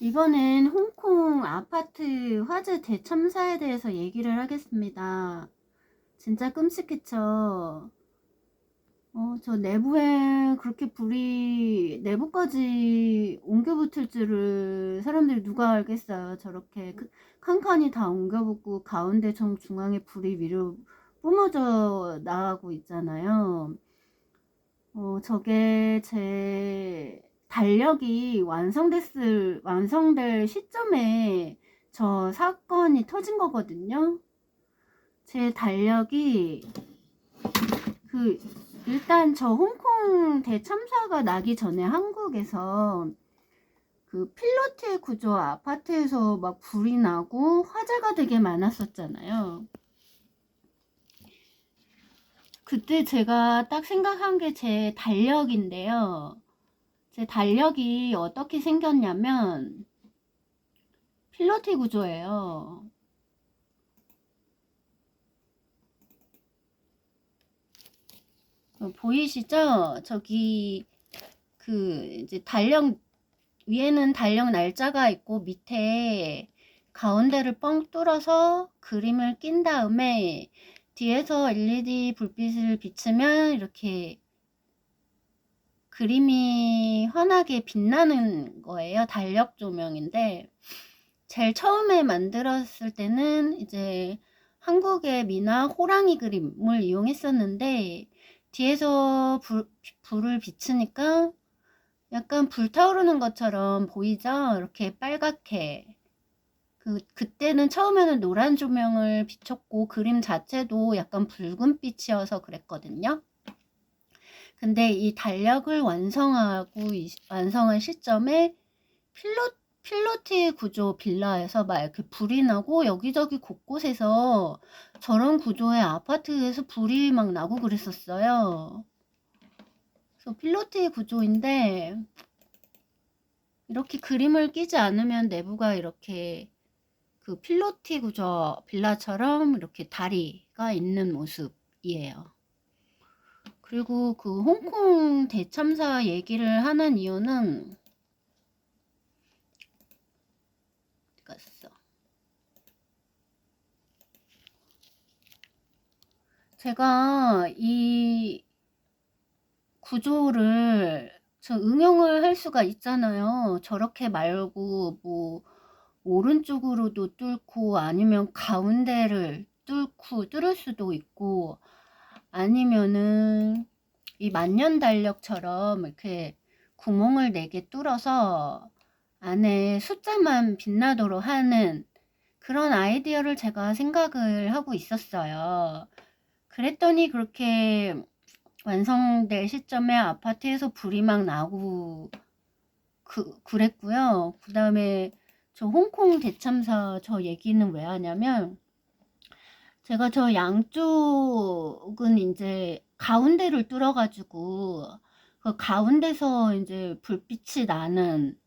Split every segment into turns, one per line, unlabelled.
이번엔 홍콩 아파트 화재 대참사에 대해서 얘기를 하겠습니다. 진짜 끔찍했죠. 어, 저 내부에 그렇게 불이 내부까지 옮겨 붙을 줄을 사람들이 누가 알겠어요. 저렇게 그- 칸칸이 다 옮겨 붙고 가운데 정 중앙에 불이 위로 뿜어져 나가고 있잖아요. 어, 저게 제 달력이 완성됐을, 완성될 시점에 저 사건이 터진 거거든요. 제 달력이 그 일단 저 홍콩 대참사가 나기 전에 한국에서 그 필로티 구조 아파트에서 막 불이 나고 화재가 되게 많았었잖아요. 그때 제가 딱 생각한 게 제 달력인데요. 제 달력이 어떻게 생겼냐면 필로티 구조예요. 어, 보이시죠? 저기 그 이제 달력 위에는 달력 날짜가 있고 밑에 가운데를 뻥 뚫어서 그림을 낀 다음에 뒤에서 LED 불빛을 비추면 이렇게 그림이 환하게 빛나는 거예요. 달력 조명인데 제일 처음에 만들었을 때는 이제 한국의 미나 호랑이 그림을 이용했었는데 뒤에서 불, 불을 비추니까 약간 불타오르는 것처럼 보이죠? 이렇게 빨갛게. 그, 그때는 처음에는 노란 조명을 비췄고 그림 자체도 약간 붉은빛이어서 그랬거든요. 근데 이 달력을 완성하고 이- 완성한 시점에 필로, 필로티 구조 빌라에서 막 이렇게 불이 나고 여기저기 곳곳에서 저런 구조의 아파트에서 불이 막 나고 그랬었어요. 그래서 필로티 구조인데 이렇게 그림을 끼지 않으면 내부가 이렇게 그 필로티 구조 빌라처럼 이렇게 다리가 있는 모습이에요. 그리고 그 홍콩 대참사 얘기를 하는 이유는 갔어? 제가 이 구조를 저 응용을 할 수가 있잖아요. 저렇게 말고 뭐 오른쪽으로도 뚫고 아니면 가운데를 뚫고 뚫을 수도 있고 아니면은 이 만년 달력처럼 이렇게 구멍을 네개 뚫어서 안에 숫자만 빛나도록 하는 그런 아이디어를 제가 생각을 하고 있었어요. 그랬더니 그렇게 완성될 시점에 아파트에서 불이 막 나고 그, 그랬고요. 그 다음에 저 홍콩 대참사 저 얘기는 왜 하냐면 제가 저 양쪽은 이제 가운데를 뚫어가지고 그 가운데서 이제 불빛이 나는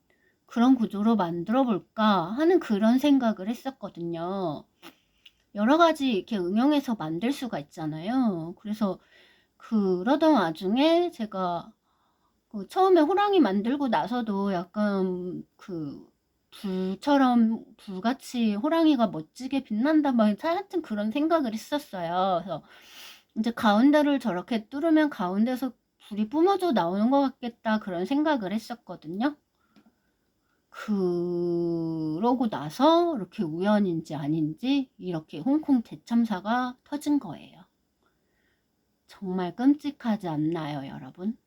그런 구조로 만들어 볼까 하는 그런 생각을 했었거든요. 여러 가지 이렇게 응용해서 만들 수가 있잖아요. 그래서 그러던 와중에 제가 그 처음에 호랑이 만들고 나서도 약간 그 불처럼 불같이 호랑이가 멋지게 빛난다 막 하여튼 그런 생각을 했었어요. 그래서 이제 가운데를 저렇게 뚫으면 가운데서 불이 뿜어져 나오는 것 같겠다 그런 생각을 했었거든요. 그러고 나서 이렇게 우연인지 아닌지 이렇게 홍콩 대참사가 터진 거예요. 정말 끔찍하지 않나요, 여러분?